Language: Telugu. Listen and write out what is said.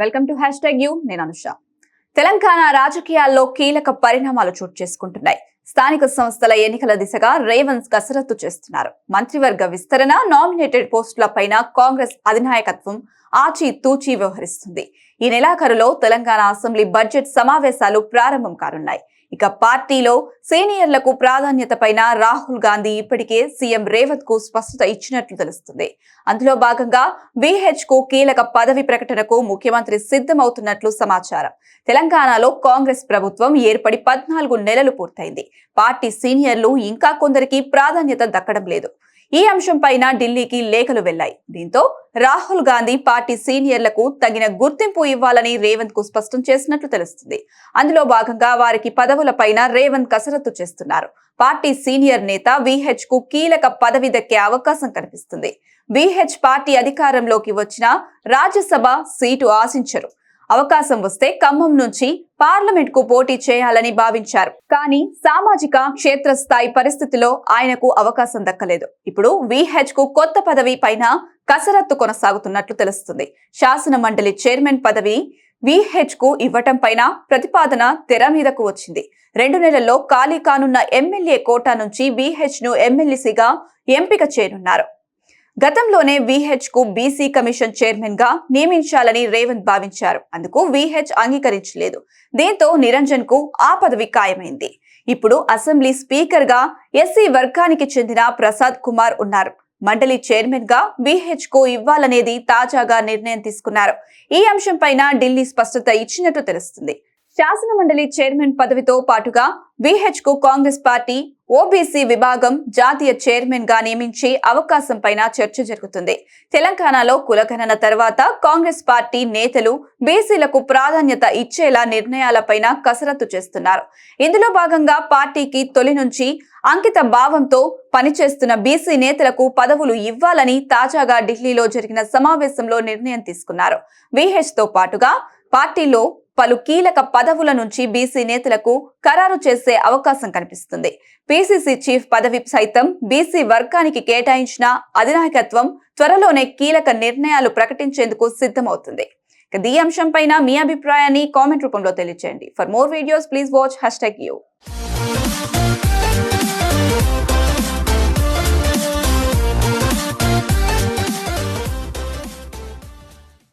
Welcome to hash tag you నేను అనుష. తెలంగాణ రాజకీయాల్లో కీలక పరిణామాలు చోటు చేసుకుంటున్నాయి. స్థానిక సంస్థల ఎన్నికల దిశగా రేవంత్ కసరత్తు చేస్తున్నారు. మంత్రివర్గ విస్తరణ నామినేటెడ్ పోస్టుల పైన కాంగ్రెస్ అధినాయకత్వం ఆచి తూచి వ్యవహరిస్తుంది. ఈ నెలాఖరులో తెలంగాణ అసెంబ్లీ బడ్జెట్ సమావేశాలు ప్రారంభం కానున్నాయి. ఇక పార్టీలో సీనియర్లకు ప్రాధాన్యత పైన రాహుల్ గాంధీ ఇప్పటికే సీఎం రేవంత్కు స్పష్టత ఇచ్చినట్లు తెలుస్తుంది. అందులో భాగంగా విహెచ్కు కీలక పదవి ప్రకటనకు ముఖ్యమంత్రి సిద్ధమవుతున్నట్లు సమాచారం. తెలంగాణలో కాంగ్రెస్ ప్రభుత్వం ఏర్పడి పద్నాలుగు నెలలు పూర్తయింది. పార్టీ సీనియర్లు ఇంకా కొందరికి ప్రాధాన్యత దక్కడం లేదు. ఈ అంశంపైన ఢిల్లీకి లేఖలు వెళ్ళాయి దీంతో రాహుల్ గాంధీ పార్టీ సీనియర్లకు తగిన గుర్తింపు ఇవ్వాలని రేవంత్కు స్పష్టం చేసినట్లు తెలుస్తుంది. అందులో భాగంగా వారికి పదవులపైన రేవంత్ కసరత్తు చేస్తున్నారు. పార్టీ సీనియర్ నేత విహెచ్కు కీలక పదవి దక్కే అవకాశం కనిపిస్తుంది. విహెచ్ పార్టీ అధికారంలోకి వచ్చిన రాజ్యసభ సీటు ఆశించరు. అవకాశం వస్తే ఖమ్మం నుంచి పార్లమెంట్కు పోటీ చేయాలని భావించారు. కానీ సామాజిక క్షేత్రస్థాయి పరిస్థితిలో ఆయనకు అవకాశం దక్కలేదు. ఇప్పుడు విహెచ్కు కొత్త పదవి పైన కసరత్తు కొనసాగుతున్నట్లు తెలుస్తుంది. శాసన మండలి చైర్మన్ పదవి విహెచ్కు ఇవ్వటం పైన ప్రతిపాదన తెర మీదకు వచ్చింది. రెండు నెలల్లో ఖాళీ కానున్న ఎమ్మెల్యే కోటా నుంచి విహెచ్ను ఎమ్మెల్యేసీగా ఎంపిక చేయనున్నారు. గతంలోనే విహెచ్కు బీసీ కమిషన్ చైర్మన్గా నియమించాలని రేవంత్ భావించారు. అందుకు విహెచ్ అంగీకరించలేదు. దీంతో నిరంజన్కు ఆ పదవి ఖాయమైంది. ఇప్పుడు అసెంబ్లీ స్పీకర్గా ఎస్సీ వర్గానికి చెందిన ప్రసాద్ కుమార్ ఉన్నారు. మండలి చైర్మన్గా విహెచ్కు ఇవ్వాలనేది తాజాగా నిర్ణయం తీసుకున్నారు. ఈ అంశంపైన ఢిల్లీ స్పష్టత ఇచ్చినట్టు తెలుస్తుంది. శాసన మండలి చైర్మన్ పదవితో పాటుగా విహెచ్కు కాంగ్రెస్ పార్టీ ఓబీసీ విభాగం జాతీయ చైర్మన్గా నియమించే అవకాశం పైన చర్చ జరుగుతుంది. తెలంగాణలో కులగణన తర్వాత కాంగ్రెస్ పార్టీ నేతలు బీసీలకు ప్రాధాన్యత ఇచ్చేలా నిర్ణయాలపైన కసరత్తు చేస్తున్నారు. ఇందులో భాగంగా పార్టీకి తొలి నుంచి అంకిత భావంతో పనిచేస్తున్న బీసీ నేతలకు పదవులు ఇవ్వాలని తాజాగా ఢిల్లీలో జరిగిన సమావేశంలో నిర్ణయం తీసుకున్నారు. విహెచ్తో పాటుగా పార్టీలో పలు కీలక పదవుల నుంచి బీసీ నేతలకు ఖరారు చేసే అవకాశం కనిపిస్తుంది. పిసిసి చీఫ్ పదవి సైతం బీసీ వర్గానికి కేటాయించిన అధినాయకత్వం త్వరలోనే కీలక నిర్ణయాలు ప్రకటించేందుకు సిద్ధమవుతుంది. ఈ అంశంపైన మీ అభిప్రాయాన్ని కామెంట్ రూపంలో తెలియజేయండి for more videos please watch hash tag you